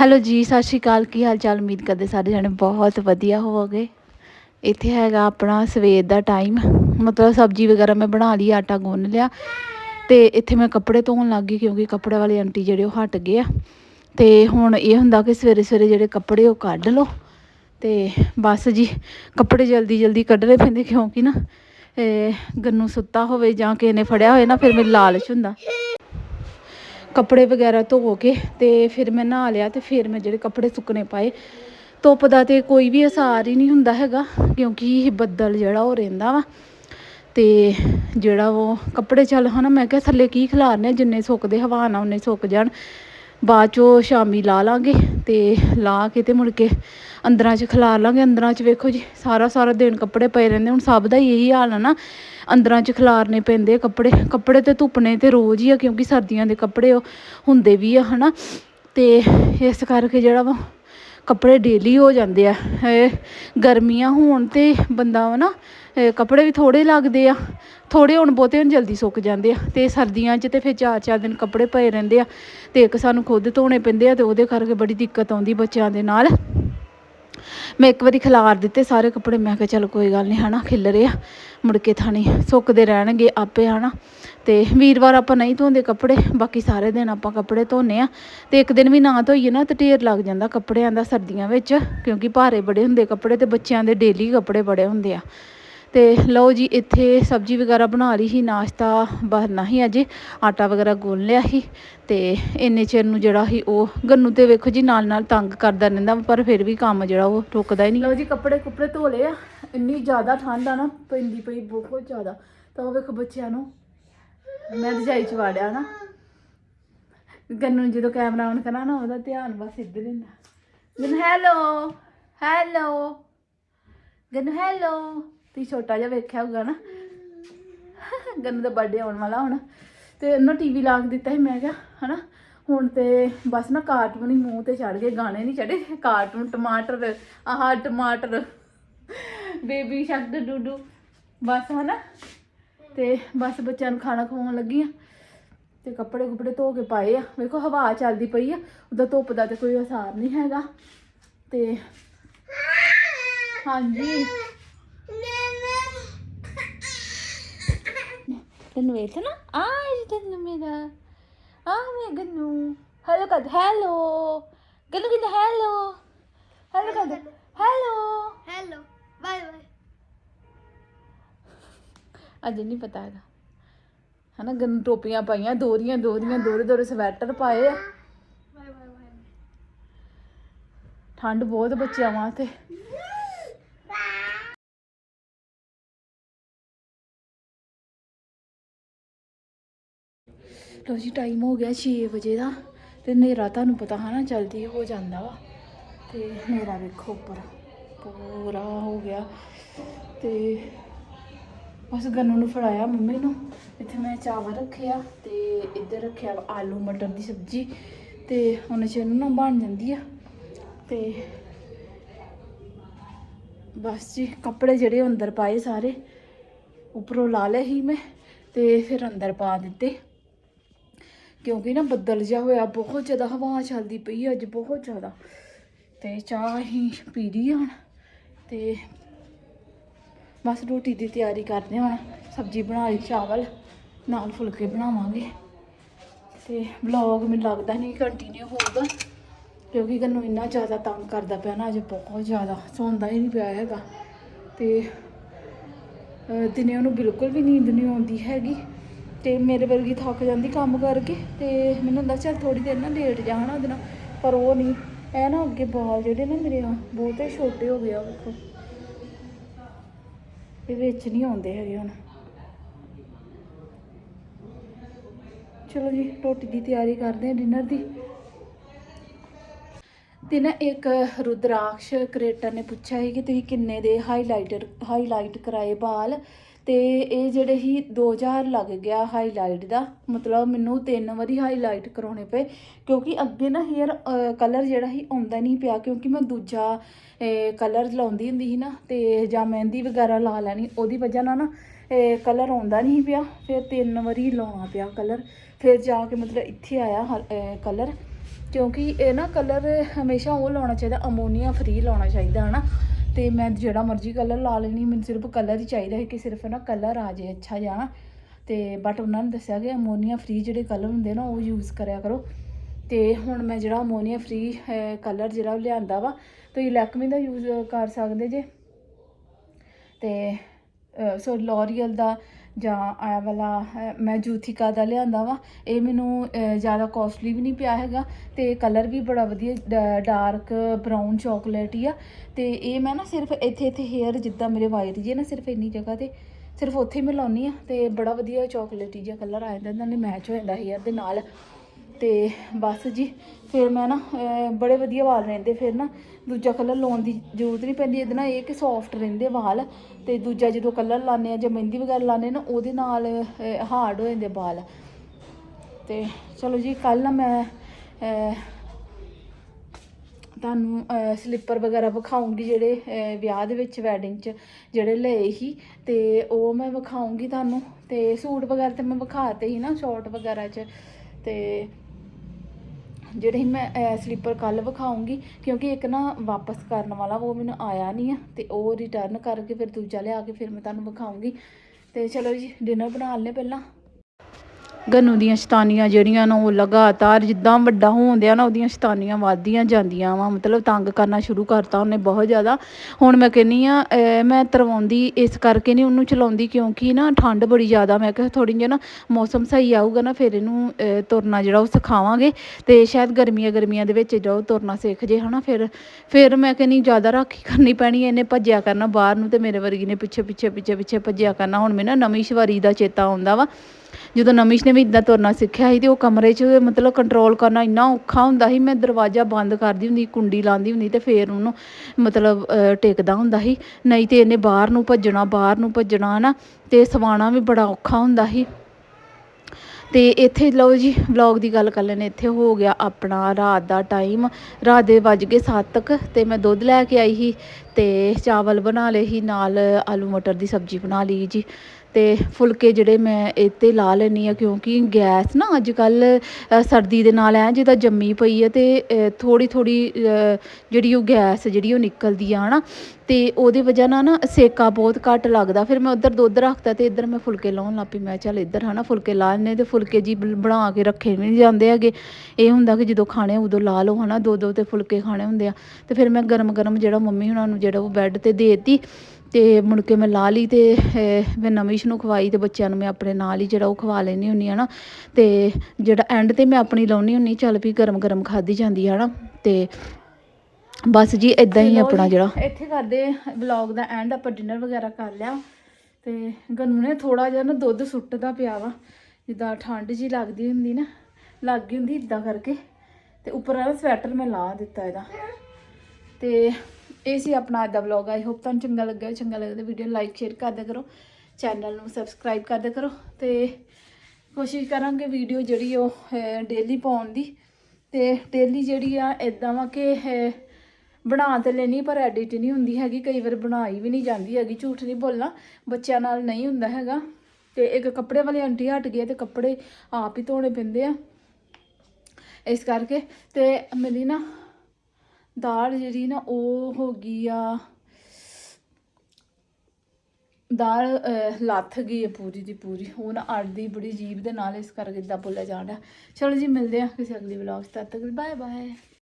Hello ਜੀ, ਸਤਿ ਸ਼੍ਰੀ ਅਕਾਲ। ਕੀ ਹਾਲ ਚਾਲ ਉਮੀਦ ਕਰਦੇ ਸਾਰੇ ਜਣੇ ਬਹੁਤ ਵਧੀਆ ਹੋਵੋਗੇ। ਇੱਥੇ ਹੈਗਾ ਆਪਣਾ ਸਵੇਰ ਦਾ ਟਾਈਮ ਮਤਲਬ ਸਬਜ਼ੀ ਵਗੈਰਾ ਮੈਂ ਬਣਾ ਲਈ, ਆਟਾ ਗੁੰਨ ਲਿਆ। ਤੇ ਇੱਥੇ ਮੈਂ ਕੱਪੜੇ ਧੋਣ ਲੱਗ ਗਈ ਕਿਉਂਕਿ ਕੱਪੜੇ ਵਾਲੇ ਆਂਟੀ ਜਿਹੜੇ ਉਹ ਹਟ ਗਏ ਆ। ਤੇ ਹੁਣ ਇਹ ਹੁੰਦਾ ਕਿ ਸਵੇਰੇ ਸਵੇਰੇ ਜਿਹੜੇ ਕੱਪੜੇ ਉਹ ਕੱਢ ਲਓ। ਤੇ ਬਸ ਜੀ, ਕੱਪੜੇ ਜਲਦੀ ਜਲਦੀ ਕੱਢਣੇ ਪੈਂਦੇ ਕਿਉਂਕਿ ਨਾ, ਇਹ ਗੰਨੂ ਸੁੱਤਾ ਹੋਵੇ ਜਾਂ ਕਿਸੇ ਨੇ ਫੜਿਆ ਹੋਵੇ ਨਾ, ਫਿਰ ਮੈਨੂੰ ਲਾਲਚ ਹੁੰਦਾ। ਕੱਪੜੇ ਵਗੈਰਾ ਧੋ ਕੇ ਤੇ ਫਿਰ ਮੈਂ ਨਹਾ ਲਿਆ ਤੇ ਫਿਰ ਮੈਂ ਜਿਹੜੇ ਕੱਪੜੇ ਸੁੱਕਣੇ ਪਾਏ। ਧੁੱਪ ਦਾ ਤੇ ਕੋਈ ਵੀ ਅਸਾਰ ਹੀ ਨਹੀਂ ਹੁੰਦਾ ਹੈਗਾ, ਕਿਉਂਕਿ ਬੱਦਲ ਜਿਹੜਾ ਉਹ ਰਹਿੰਦਾ ਵਾ। ਤੇ ਜਿਹੜਾ ਉਹ ਕੱਪੜੇ ਚੱਲ ਹਨਾ, ਮੈਂ ਕਿਹਾ ਥੱਲੇ ਕੀ ਖਿਲਾਰਨੇ ਜਿੰਨੇ ਸੁੱਕਦੇ ਹਵਾ ਨਾਲ ਉਹਨੇ ਸੁੱਕ ਜਾਣ। ਬਾਅਦ ਚੋਂ ਸ਼ਾਮੀ ਲਾ ਲਾਂਗੇ। ਤੇ ਲਾਹ ਕੇ ਤੇ ਮੁੜ ਕੇ ਅੰਦਰਾਂ 'ਚ ਖਿਲਾਰ ਲਾਂਗੇ। ਅੰਦਰਾਂ 'ਚ ਵੇਖੋ ਜੀ, ਸਾਰਾ ਸਾਰਾ ਦਿਨ ਕੱਪੜੇ ਪਏ ਰਹਿੰਦੇ। ਹੁਣ ਸਭ ਦਾ ਹੀ ਇਹੀ ਹਾਲ ਹੈ ਨਾ, ਅੰਦਰਾਂ 'ਚ ਖਿਲਾਰਨੇ ਪੈਂਦੇ ਆ ਕੱਪੜੇ। ਕੱਪੜੇ ਤੇ ਧੁੱਪਣੇ ਤੇ ਰੋਜ਼ ਹੀ ਆ, ਕਿਉਂਕਿ ਸਰਦੀਆਂ ਦੇ ਕੱਪੜੇ ਉਹ ਹੁੰਦੇ ਵੀ ਆ, ਹਨਾ? ਤੇ ਇਸ ਕਰਕੇ ਜਿਹੜਾ ਵਾ ਕੱਪੜੇ ਡੇਲੀ ਹੋ ਜਾਂਦੇ ਆ। ਗਰਮੀਆਂ ਹੋਣ ਤੇ ਬੰਦਾ ਹੈ ਨਾ ਕੱਪੜੇ ਵੀ ਥੋੜ੍ਹੇ ਲੱਗਦੇ ਆ, ਥੋੜ੍ਹੇ ਹੋਣ ਬਹੁਤੇ ਹੁਣ ਜਲਦੀ ਸੁੱਕ ਜਾਂਦੇ ਆ ਅਤੇ ਸਰਦੀਆਂ 'ਚ ਤਾਂ ਫਿਰ ਚਾਰ ਚਾਰ ਦਿਨ ਕੱਪੜੇ ਪਏ ਰਹਿੰਦੇ ਆ ਅਤੇ ਇੱਕ ਸਾਨੂੰ ਖੁਦ ਧੋਣੇ ਪੈਂਦੇ ਆ ਅਤੇ ਉਹਦੇ ਕਰਕੇ ਬੜੀ ਦਿੱਕਤ ਆਉਂਦੀ ਬੱਚਿਆਂ ਦੇ ਨਾਲ। ਮੈਂ ਇੱਕ ਵਾਰੀ ਖਿਲਾਰ ਦਿੱਤੇ ਸਾਰੇ ਕੱਪੜੇ, ਮੈਂ ਕਿਹਾ ਚਲ ਕੋਈ ਗੱਲ ਨਹੀਂ ਹੈ ਹਨਾ ਖਿਲਰੇ ਆ, ਮੁੜ ਕੇ ਥਾਣੀ ਸੁੱਕਦੇ ਰਹਿਣਗੇ ਆਪੇ ਹੈ ਨਾ ਤੇ ਵੀਰਵਾਰ ਆਪਾਂ ਨਹੀਂ ਧੋਂਦੇ ਕੱਪੜੇ, ਬਾਕੀ ਸਾਰੇ ਦਿਨ ਆਪਾਂ ਕੱਪੜੇ ਧੋਨੇ ਆ। ਤੇ ਇੱਕ ਦਿਨ ਵੀ ਨਾ ਧੋਈਏ ਨਾ ਤੇ ਢੇਰ ਲੱਗ ਜਾਂਦਾ ਕੱਪੜਿਆਂ ਦਾ ਸਰਦੀਆਂ ਵਿੱਚ, ਕਿਉਂਕਿ ਭਾਰੇ ਬੜੇ ਹੁੰਦੇ ਕੱਪੜੇ ਤੇ ਬੱਚਿਆਂ ਦੇ ਡੇਲੀ ਕੱਪੜੇ ਬੜੇ ਹੁੰਦੇ ਆ। ਤੇ ਲਓ ਜੀ, ਇੱਥੇ ਸਬਜ਼ੀ ਵਗੈਰਾ ਬਣਾ ਲਈ ਸੀ, ਨਾਸ਼ਤਾ ਬਣਨਾ ਸੀ ਅਜੇ, ਆਟਾ ਵਗੈਰਾ ਗੁੰਨ ਲਿਆ ਸੀ। ਤੇ ਇੰਨੇ ਚਿਰ ਨੂੰ ਜਿਹੜਾ ਸੀ ਉਹ ਗੰਨੂ ਤੇ ਵੇਖੋ ਜੀ ਨਾਲ ਨਾਲ ਤੰਗ ਕਰਦਾ ਰਹਿੰਦਾ ਪਰ ਫਿਰ ਵੀ ਕੰਮ ਜਿਹੜਾ ਉਹ ਰੁਕਦਾ ਹੀ ਨਹੀਂ। ਲਓ ਜੀ, ਕੱਪੜੇ ਕੁਪੜੇ ਧੋ ਲਏ ਆ। ਇੰਨੀ ਜ਼ਿਆਦਾ ਠੰਡ ਆ ਨਾ, ਪੈਂਦੀ ਪਈ ਬਹੁਤ ਜ਼ਿਆਦਾ। ਤਾਂ ਉਹ ਵੇਖੋ ਬੱਚਿਆਂ ਨੂੰ ਮੈਂ ਰਜਾਈ ਚ ਵਾੜਿਆ ਨਾ। ਗੰਨੂ ਜਦੋਂ ਕੈਮਰਾ ਆਨ ਕਰਾਂ ਨਾ ਉਹਦਾ ਧਿਆਨ ਬਸ ਇੱਧਰ ਹੀ ਹੁੰਦਾ। Gannu, hello hello. Gannu, hello. ਤੁਸੀਂ ਛੋਟਾ ਜਿਹਾ ਵੇਖਿਆ ਹੋਊਗਾ ਨਾ। ਗੰਨੂ ਦਾ ਬਰਥਡੇ ਆਉਣ ਵਾਲਾ ਹੁਣ। ਤੇ ਉਹਨਾਂ ਟੀਵੀ ਲਾ ਕੇ ਦਿੱਤਾ ਸੀ, ਮੈਂ ਕਿਹਾ, ਹਨਾ, ਹੁਣ ਤੇ ਬਸ ਨਾ ਕਾਰਟੂਨ ਹੀ ਮੂੰਹ ਤੇ ਚੜ ਗਏ, ਗਾਣੇ ਨਹੀਂ ਚੜੇ ਕਾਰਟੂਨ ਟਮਾਟਰ, ਆਹ ਟਮਾਟਰ, ਬੇਬੀ ਸ਼ਕਦ ਡੂਡੂ। ਬਸ ਹਨਾ। ਤੇ ਬਸ ਬੱਚਿਆਂ ਨੂੰ ਖਾਣਾ ਖਵਾਉਣ ਲੱਗੀ ਆ ਤੇ ਕੱਪੜੇ ਕੁਪੜੇ ਧੋ ਕੇ ਪਾਏ ਆ। ਵੇਖੋ ਹਵਾ ਚੱਲਦੀ ਪਈ ਆ। ਉਹਦਾ ਧੁੱਪ ਦਾ ਤੇ ਕੋਈ ਅਸਾਰ ਨਹੀਂ ਹੈਗਾ। ਤੇ ਹਾਂਜੀ। ਤੈਨੂੰ ਵੇਖ ਨਾ ਆ ਜੀ ਤੈਨੂੰ ਮੇਰਾ ਆ ਮੇਰਾ ਗੰਨੂ। ਹੈਲੋ ਕਰ ਹੈਲੋ ਗੰਨੂ ਕਹਿੰਦਾ ਹੈਲੋ ਹੈਲੋ ਕਰ ਹੈਲੋ ਅਜੇ ਨਹੀਂ ਪਤਾ ਹੈਗਾ। ਹਨਾ ਗੰਨੂ ਟੋਪੀਆਂ ਪਾਈਆਂ, ਦੋਰੀਆਂ ਦੋਰੀਆਂ, ਦੋਰੇ ਦੋਰੇ ਸਵੈਟਰ ਪਾਏ ਆ। ਠੰਡ ਬਹੁਤ ਬੱਚਿਆਂ ਵਾਸਤੇ। ਲੋ ਜੀ, ਟਾਈਮ ਹੋ ਗਿਆ 6 ਵਜੇ ਦਾ ਤੇ ਹਨੇਰਾ ਤੁਹਾਨੂੰ ਪਤਾ ਹੈ ਨਾ ਜਲਦੀ ਹੋ ਜਾਂਦਾ ਵਾ। ਤੇ ਹਨੇਰਾ ਵੇਖੋ ਉੱਪਰ, ਪੂਰਾ ਹੋ ਗਿਆ। ਤੇ ਬਸ ਗੰਨੂ ਨੂੰ ਫੜਾਇਆ ਮੰਮੀ ਨੂੰ। ਇੱਥੇ ਮੈਂ ਚਾਵਲ ਰੱਖਿਆ ਤੇ ਇੱਧਰ ਰੱਖਿਆ ਆਲੂ, ਮਟਰ ਦੀ ਸਬਜ਼ੀ ਤੇ ਹੁਣ ਚ ਇਹਨੂੰ ਨਾ ਬਣ ਜਾਂਦੀ ਆ। ਤੇ ਬਸ ਜੀ, ਕੱਪੜੇ ਜਿਹੜੇ ਅੰਦਰ ਪਾਏ ਸਾਰੇ, ਉੱਪਰੋਂ ਲਾ ਲਏ ਸੀ ਮੈਂ ਤੇ ਫਿਰ ਅੰਦਰ ਪਾ ਦਿੱਤੇ। ਕਿਉਂਕਿ ਨਾ ਬੱਦਲ ਜਿਹਾ ਹੋਇਆ, ਬਹੁਤ ਜ਼ਿਆਦਾ ਹਵਾ ਚੱਲਦੀ ਪਈ ਅੱਜ, ਬਹੁਤ ਜ਼ਿਆਦਾ। ਤੇ ਚਾਹ ਹੀ ਪੀ ਲਈ ਹੁਣ। ਤੇ ਬਸ ਰੋਟੀ ਦੀ ਤਿਆਰੀ ਕਰਦੇ ਹਾਂ ਹੁਣ, ਸਬਜ਼ੀ ਬਣਾ ਲਈ, ਚਾਵਲ, ਨਾਲ ਫੁਲਕੇ ਬਣਾਵਾਂਗੇ। ਤੇ ਵਲੌਗ ਮੈਨੂੰ ਲੱਗਦਾ ਨਹੀਂ ਕੰਟੀਨਿਊ ਹੋਊਗਾ, ਕਿਉਂਕਿ ਗੰਨੂ ਇੰਨਾ ਜ਼ਿਆਦਾ ਤੰਗ ਕਰਦਾ ਪਿਆ ਨਾ, ਅਜੇ ਬਹੁਤ ਜ਼ਿਆਦਾ ਸੌਂਦਾ ਹੀ ਨਹੀਂ ਪਿਆ ਹੈਗਾ। ਤੇ ਦਿਨੇ ਉਹਨੂੰ ਬਿਲਕੁਲ ਵੀ ਨੀਂਦ ਨਹੀਂ ਆਉਂਦੀ ਹੈਗੀ। ਤੇ ਮੇਰੇ ਵਰਗੀ ਥੱਕ ਜਾਂਦੀ ਕੰਮ ਕਰਕੇ, ਤੇ ਮੈਨੂੰ ਹੁੰਦਾ ਚੱਲ ਥੋੜੀ ਦੇਰ ਨਾ ਲੇਟ ਜਾਣਾ ਉਹਦੇ ਨਾਲ, ਪਰ ਉਹ ਨਹੀਂ। ਇਹ ਨਾ ਅੱਗੇ ਬਾਲ ਜਿਹੜੇ ਨਾ ਮੇਰੇ ਬਹੁਤੇ ਛੋਟੇ ਹੋ ਗਏ ਆ, ਵੇਖੋ। ਇਹ ਵਿੱਚ ਨਹੀਂ ਆਉਂਦੇ ਹੈਗੇ ਹੁਣ। ਚਲੋ ਜੀ, ਰੋਟੀ ਦੀ ਤਿਆਰੀ ਕਰਦੇ ਹਾਂ ਡਿਨਰ ਦੀ। ਤੇ ਨਾ ਇੱਕ ਰੁਦਰਾਕਸ਼ ਕ੍ਰੀਏਟਰ ਨੇ ਪੁੱਛਿਆ ਸੀ ਕਿ ਤੁਸੀਂ ਕਿੰਨੇ ਦੇ ਹਾਈਲਾਈਟਰ ਹਾਈਲਾਈਟ ਕਰਾਏ ਵਾਲ ਤੇ ਇਹ ਜਿਹੜੇ ਹੀ 2000 ਲੱਗ ਗਿਆ ਹਾਈਲਾਈਟ ਦਾ, ਮਤਲਬ ਮੈਨੂੰ ਤਿੰਨ ਵਾਰੀ ਹਾਈਲਾਈਟ ਕਰਾਉਣੇ ਪਏ, ਕਿਉਂਕਿ ਅੱਗੇ ਨਾ ਹੇਅਰ ਕਲਰ ਜਿਹੜਾ ਸੀ ਆਉਂਦਾ ਨਹੀਂ ਪਿਆ, ਕਿਉਂਕਿ ਮੈਂ ਦੂਜਾ ਕਲਰ ਲਾਉਂਦੀ ਹੁੰਦੀ ਸੀ ਨਾ, ਤੇ ਜਾਂ ਮਹਿੰਦੀ ਵਗੈਰਾ ਲਾ ਲੈਣੀ, ਉਹਦੀ ਵਜ੍ਹਾ ਨਾਲ ਨਾ ਕਲਰ ਆਉਂਦਾ ਨਹੀਂ ਪਿਆ, ਫਿਰ ਤਿੰਨ ਵਾਰੀ ਲਾਉਣਾ ਪਿਆ ਕਲਰ ਫਿਰ ਜਾ ਕੇ ਮਤਲਬ ਇੱਥੇ ਆਇਆ ਕਲਰ ਕਿਉਂਕਿ ਇਹ ਨਾ ਕਲਰ ਹਮੇਸ਼ਾ ਉਹ ਲਾਉਣਾ ਚਾਹੀਦਾ ਅਮੋਨੀਆ ਫ੍ਰੀ ਲਾਉਣਾ ਚਾਹੀਦਾ, ਹਨਾ। ਤੇ ਮੈਂ ਜਿਹੜਾ ਮਰਜ਼ੀ ਕਲਰ ਲਾ ਲੈਣੀ, ਮੈਨੂੰ ਸਿਰਫ ਕਲਰ ਹੀ ਚਾਹੀਦਾ ਹੈ ਕਿ ਸਿਰਫ ਨਾ ਕਲਰ ਆ ਜੇ ਅੱਛਾ ਜਿਹਾ ਨਾ। ਤੇ ਬਟ ਉਹਨਾਂ ਨੇ ਦੱਸਿਆ ਕਿ ਅਮੋਨੀਆ ਫ੍ਰੀ ਜਿਹੜੇ ਕਲਰ ਹੁੰਦੇ ਨਾ, ਉਹ ਯੂਜ਼ ਕਰਿਆ ਕਰੋ। ਤੇ ਹੁਣ ਮੈਂ ਜਿਹੜਾ ਅਮੋਨੀਆ ਫ੍ਰੀ ਕਲਰ ਜਿਹੜਾ ਉਹ ਲਿਆਂਦਾ ਵਾ, ਤੁਸੀਂ ਲੈਕਮੀ ਦਾ ਯੂਜ਼ ਕਰ ਸਕਦੇ ਜੇ। ਤੇ ਸੋ ਲੋਰੀਅਲ ਦਾ ਜਾਂ ਇਹ ਵਾਲਾ ਮੈਂ ਜੂਥਿਕਾ ਦਾ ਲਿਆਂਦਾ ਵਾ, ਇਹ ਮੈਨੂੰ ਜ਼ਿਆਦਾ ਕੋਸਟਲੀ ਵੀ ਨਹੀਂ ਪਿਆ ਹੈਗਾ ਤੇ ਕਲਰ ਵੀ ਬੜਾ ਵਧੀਆ ਡਾਰਕ ਬਰਾਊਨ ਚਾਕਲੇਟ ਹੀ ਆ। ਤੇ ਇਹ ਮੈਂ ਨਾ ਸਿਰਫ ਇੱਥੇ ਇੱਥੇ ਹੇਅਰ ਜਿੱਦਾਂ ਮੇਰੇ ਵਾਈਟ ਜੇ ਨਾ ਸਿਰਫ ਇੰਨੀ ਜਗ੍ਹਾ ਤੇ ਸਿਰਫ ਉੱਥੇ ਹੀ ਮੈਂ ਲਾਉਣੀ ਆ ਤੇ ਬੜਾ ਵਧੀਆ ਚਾਕਲੇਟੀ ਜਿਹਾ ਕਲਰ ਆ ਜਾਂਦਾ, ਨਾਲੇ ਮੈਚ ਹੋ ਜਾਂਦਾ ਹੇਅਰ ਦੇ ਨਾਲ। ਤੇ ਬਸ ਜੀ, ਫਿਰ ਮੈਂ ਨਾ ਬੜੇ ਵਧੀਆ ਵਾਲ ਰਹਿੰਦੇ, ਫਿਰ ਨਾ ਦੂਜਾ ਕਲਰ ਲਾਉਣ ਦੀ ਜ਼ਰੂਰਤ ਨਹੀਂ ਪੈਂਦੀ, ਇਹਦੇ ਨਾਲ ਇਹ ਕਿ ਸੌਫਟ ਰਹਿੰਦੇ ਵਾਲ ਤੇ ਦੂਜਾ ਜਦੋਂ ਕਲਰ ਲਾਉਂਦੇ ਆ ਜਾਂ ਮਹਿੰਦੀ ਵਗੈਰਾ ਲਾਉਂਦੇ ਨਾ, ਉਹਦੇ ਨਾਲ ਹਾਰਡ ਹੋ ਜਾਂਦੇ ਵਾਲ। ਤੇ ਚਲੋ ਜੀ ਕੱਲ ਨਾ ਮੈਂ ਤੁਹਾਨੂੰ ਸਲੀਪਰ ਵਗੈਰਾ ਵਿਖਾਉਂਗੀ ਜਿਹੜੇ ਵਿਆਹ ਦੇ ਵਿੱਚ ਵੈਡਿੰਗ 'ਚ ਜਿਹੜੇ ਲਏ ਸੀ ਤੇ ਉਹ ਮੈਂ ਵਿਖਾਉਂਗੀ ਤੁਹਾਨੂੰ ਤੇ ਸੂਟ ਵਗੈਰਾ ਤੇ ਮੈਂ ਵਿਖਾਤੇ ਸੀ ਨਾ ਸ਼ਾਰਟ ਵਗੈਰਾ 'ਚ ਤੇ ਜਿਹੜੇ ਸੀ ਮੈਂ ਸਲੀਪਰ ਕੱਲ ਵਿਖਾਉਂਗੀ, ਕਿਉਂਕਿ ਇੱਕ ਨਾ ਵਾਪਸ ਕਰਨ ਵਾਲਾ ਉਹ ਮੈਨੂੰ ਆਇਆ ਨਹੀਂ ਆ, ਤੇ ਉਹ ਰਿਟਰਨ ਕਰਕੇ ਫਿਰ ਦੂਜਾ ਲਿਆ ਕੇ ਫਿਰ ਮੈਂ ਤੁਹਾਨੂੰ ਵਿਖਾਉਂਗੀ। ਤੇ ਚਲੋ ਜੀ ਡਿਨਰ ਬਣਾ ਲਏ ਪਹਿਲਾਂ। ਗਨੂ ਦੀਆਂ ਸ਼ਤਾਨੀਆਂ ਜਿਹੜੀਆਂ ਨਾ ਉਹ ਲਗਾਤਾਰ ਜਿੱਦਾਂ ਵੱਡਾ ਹੋਉਂਦਿਆ ਨਾ, ਉਹਦੀਆਂ ਸ਼ਤਾਨੀਆਂ ਵੱਧਦੀਆਂ ਜਾਂਦੀਆਂ ਵਾ। ਮਤਲਬ ਤੰਗ ਕਰਨਾ ਸ਼ੁਰੂ ਕਰਤਾ ਉਹਨੇ ਬਹੁਤ ਜ਼ਿਆਦਾ। ਹੁਣ ਮੈਂ ਕਹਿੰਨੀ ਆ ਮੈਂ ਤਰਵਾਉਂਦੀ, ਇਸ ਕਰਕੇ ਨਹੀਂ ਉਹਨੂੰ ਚਲਾਉਂਦੀ, ਕਿਉਂਕਿ ਨਾ ਠੰਡ ਬੜੀ ਜ਼ਿਆਦਾ। ਮੈਂ ਕਿਹਾ ਥੋੜੀ ਜਿਹੀ ਨਾ ਮੌਸਮ ਸਹੀ ਆਊਗਾ ਨਾ, ਫਿਰ ਇਹਨੂੰ ਤੁਰਨਾ ਜਿਹੜਾ ਉਹ ਸਿਖਾਵਾਂਗੇ। ਤੇ ਸ਼ਾਇਦ ਗਰਮੀਆਂ ਗਰਮੀਆਂ ਦੇ ਵਿੱਚ ਜਿਹੜਾ ਉਹ ਤੁਰਨਾ ਸਿੱਖ ਜੇ, ਹਨਾ। ਫਿਰ ਫਿਰ ਮੈਂ ਕਹਿੰਨੀ ਜ਼ਿਆਦਾ ਰਾਖੀ ਕਰਨੀ ਪੈਣੀ, ਇਹਨੇ ਭੱਜਿਆ ਕਰਨਾ ਬਾਹਰ ਨੂੰ ਤੇ ਮੇਰੇ ਵਰਗੀ ਨੇ ਪਿੱਛੇ ਪਿੱਛੇ ਪਿੱਛੇ ਪਿੱਛੇ ਭੱਜਿਆ ਕਰਨਾ। ਹੁਣ ਮੈਨੂੰ ਨਾ ਨਵੀਂ ਸ਼ਵਾਰੀ ਦਾ ਚੇਤਾ ਆਉਂਦਾ ਵਾ। ਜਦੋਂ ਨਮਿਸ਼ ਨੇ ਵੀ ਇਦਾਂ ਤੁਰਨਾ ਸਿੱਖਿਆ ਸੀ ਤੇ ਉਹ ਕਮਰੇ 'ਚ ਮਤਲਬ ਕੰਟਰੋਲ ਕਰਨਾ ਇੰਨਾ ਔਖਾ ਹੁੰਦਾ ਸੀ, ਮੈਂ ਦਰਵਾਜ਼ਾ ਬੰਦ ਕਰਦੀ ਹੁੰਦੀ, ਕੁੰਡੀ ਲਾਉਂਦੀ ਹੁੰਦੀ ਤੇ ਫੇਰ ਉਹਨੂੰ ਮਤਲਬ ਟੇਕਦਾ ਹੁੰਦਾ ਸੀ। ਨਹੀਂ ਤੇ ਇਹਨੇ ਬਾਹਰ ਨੂੰ ਭੱਜਣਾ, ਬਾਹਰ ਨੂੰ ਭੱਜਣਾ ਨਾ ਤੇ ਸਵਾਣਾ ਵੀ ਬੜਾ ਔਖਾ ਹੁੰਦਾ ਸੀ। ਤੇ ਇੱਥੇ ਲਓ ਜੀ ਵਲੌਗ ਦੀ ਗੱਲ ਕਰ ਲੈਣੇ ਇੱਥੇ ਹੋ ਗਿਆ ਆਪਣਾ ਰਾਤ ਦਾ ਟਾਈਮ ਰਾਤ ਦੇ ਵੱਜ ਗਏ 7 ਤੱਕ ਤੇ ਮੈਂ ਦੁੱਧ ਲੈ ਕੇ ਆਈ ਸੀ ਤੇ ਚਾਵਲ ਬਣਾ ਲਏ ਸੀ, ਨਾਲ ਆਲੂ ਮਟਰ ਦੀ ਸਬਜ਼ੀ ਬਣਾ ਲਈ ਜੀ। ਅਤੇ ਫੁਲਕੇ ਜਿਹੜੇ ਮੈਂ ਇਹ 'ਤੇ ਲਾ ਲੈਂਦੀ ਹਾਂ ਕਿਉਂਕਿ ਗੈਸ ਨਾ ਅੱਜ ਕੱਲ੍ਹ ਸਰਦੀ ਦੇ ਨਾਲ ਐਂ ਜਿੱਦਾਂ ਜੰਮੀ ਪਈ ਹੈ ਅਤੇ ਥੋੜ੍ਹੀ ਥੋੜ੍ਹੀ ਜਿਹੜੀ ਉਹ ਗੈਸ ਜਿਹੜੀ ਉਹ ਨਿਕਲਦੀ ਆ ਹੈ ਨਾ ਅਤੇ ਉਹਦੀ ਵਜ੍ਹਾ ਨਾਲ ਨਾ ਸੇਕਾ ਬਹੁਤ ਘੱਟ ਲੱਗਦਾ। ਫਿਰ ਮੈਂ ਉੱਧਰ ਦੁੱਧ ਰੱਖਤਾ ਅਤੇ ਇੱਧਰ ਮੈਂ ਫੁਲਕੇ ਲਾਉਣ ਲੱਗ ਪਈ। ਮੈਂ ਚੱਲ ਇੱਧਰ ਹੈ ਨਾ ਫੁਲਕੇ ਲਾ ਲੈਂਦੇ ਅਤੇ ਫੁਲਕੇ ਜੀ ਬਣਾ ਕੇ ਰੱਖੇ ਵੀ ਨਹੀਂ ਜਾਂਦੇ ਹੈਗੇ। ਇਹ ਹੁੰਦਾ ਕਿ ਜਦੋਂ ਖਾਣੇ ਉਦੋਂ ਲਾ ਲਓ ਹਨਾ ਦੋ ਦੋ ਤੇ ਫੁਲਕੇ ਖਾਣੇ ਹੁੰਦੇ ਆ। ਅਤੇ ਫਿਰ ਮੈਂ ਗਰਮ ਗਰਮ ਜਿਹੜਾ ਮੰਮੀ ਹੁਣਾਂ ਨੂੰ ਜਿਹੜਾ ਉਹ ਬੈੱਡ ਤੇ ਦੇਤੀ ਤੇ ਮੁੜ ਕੇ ਮੈਂ ਲਾ ਲਈ ਤੇ ਅਹ, ਮੈਂ ਨਵੀਸ਼ ਨੂੰ ਖਵਾਈ ਤੇ ਬੱਚਿਆਂ ਨੂੰ ਮੈਂ ਆਪਣੇ ਨਾਲ ਹੀ ਜਿਹੜਾ ਉਹ ਖਵਾ ਲੈਣੀ ਹੁੰਨੀ ਆ ਨਾ। ਤੇ ਜਿਹੜਾ ਐਂਡ ਤੇ ਮੈਂ ਆਪਣੀ ਲਾਉਣੀ ਹੁੰਨੀ ਚੱਲ ਵੀ ਗਰਮ ਗਰਮ ਖਾਦੀ ਜਾਂਦੀ ਹੈ ਨਾ ਤੇ ਬਸ ਜੀ ਇਦਾਂ ਹੀ ਆਪਣਾ ਜਿਹੜਾ। ਇੱਥੇ ਕਰਦੇ ਵਲੌਗ ਦਾ ਐਂਡ ਆਪਾਂ ਡਿਨਰ ਵਗੈਰਾ ਕਰ ਲਿਆ। ਤੇ ਗਨੂ ਨੇ ਥੋੜਾ ਜਿਹਾ ਨਾ ਦੁੱਧ ਸੁੱਟਦਾ ਪਿਆ ਵਾ ਜਿੱਦਾਂ ਠੰਡ ਜੀ ਲੱਗਦੀ ਹੁੰਦੀ ਨਾ ਲੱਗ ਗਈ ਹੁੰਦੀ ਇਦਾਂ ਕਰਕੇ। ਤੇ ਉੱਪਰ ਵਾਲਾ ਸਵੈਟਰ ਮੈਂ ਲਾ ਦਿੱਤਾ ਇਹਦਾ। ਤੇ ਇਹ ਸੀ ਆਪਣਾ ਅੱਜ ਦਾ ਵਲੌਗ ਆਈ ਹੋਪ ਤੁਹਾਨੂੰ ਚੰਗਾ ਲੱਗਾ ਚੰਗਾ ਲੱਗਦਾ ਵੀਡੀਓ ਲਾਈਕ ਸ਼ੇਅਰ ਕਰ ਕਰੋ। ਚੈਨਲ ਨੂੰ ਸਬਸਕ੍ਰਾਈਬ ਕਰ ਕਰੋ। ਤੇ ਕੋਸ਼ਿਸ਼ ਕਰਾਂਗੇ ਵੀਡੀਓ ਜਿਹੜੀ ਉਹ ਡੇਲੀ ਪਾਉਣ ਦੀ। ਤੇ ਡੇਲੀ ਜਿਹੜੀ ਆ ਇਦਾਂ ਵਾ ਕਿ ਬਣਾ ਤੇ ਲੈਣੀ ਪਰ ਐਡਿਟ ਨਹੀਂ ਹੁੰਦੀ ਹੈਗੀ। ਕਈ ਵਾਰ ਬਣਾਈ ਵੀ ਨਹੀਂ ਜਾਂਦੀ ਹੈਗੀ, ਝੂਠ ਨਹੀਂ ਬੋਲਣਾ। ਬੱਚਿਆਂ ਨਾਲ ਨਹੀਂ ਹੁੰਦਾ ਹੈਗਾ। ਤੇ ਇੱਕ ਕੱਪੜੇ ਵਾਲੀ ਆਂਟੀ ਹਟ ਗਈ ਹੈ ਤੇ ਕੱਪੜੇ ਆਪ ਹੀ ਧੋਣੇ ਪੈਂਦੇ ਆ। ਇਸ ਕਰਕੇ ਤੇ ਮੇਰੀ ਨਾ ਦਾਲ ਜਿਹੜੀ ਨਾ ਉਹ ਹੋ ਗਈ ਆ, ਦਾਲ ਲੱਥ ਗਈ ਹੈ ਪੂਰੀ ਦੀ ਪੂਰੀ। ਉਹ ਨਾ ਅੜਦੀ ਬੜੀ ਜੀਬ ਦੇ ਨਾਲ ਇਸ ਕਰਕੇ ਇਦਾਂ ਬੋਲਿਆ ਜਾਂਦਾ ਚਲੋ ਜੀ, ਮਿਲਦੇ ਆ ਕਿਸੇ ਅਗਲੀ ਵਲੌਗ 'ਚ। ਤਦ ਤੱਕ ਬਾਏ ਬਾਏ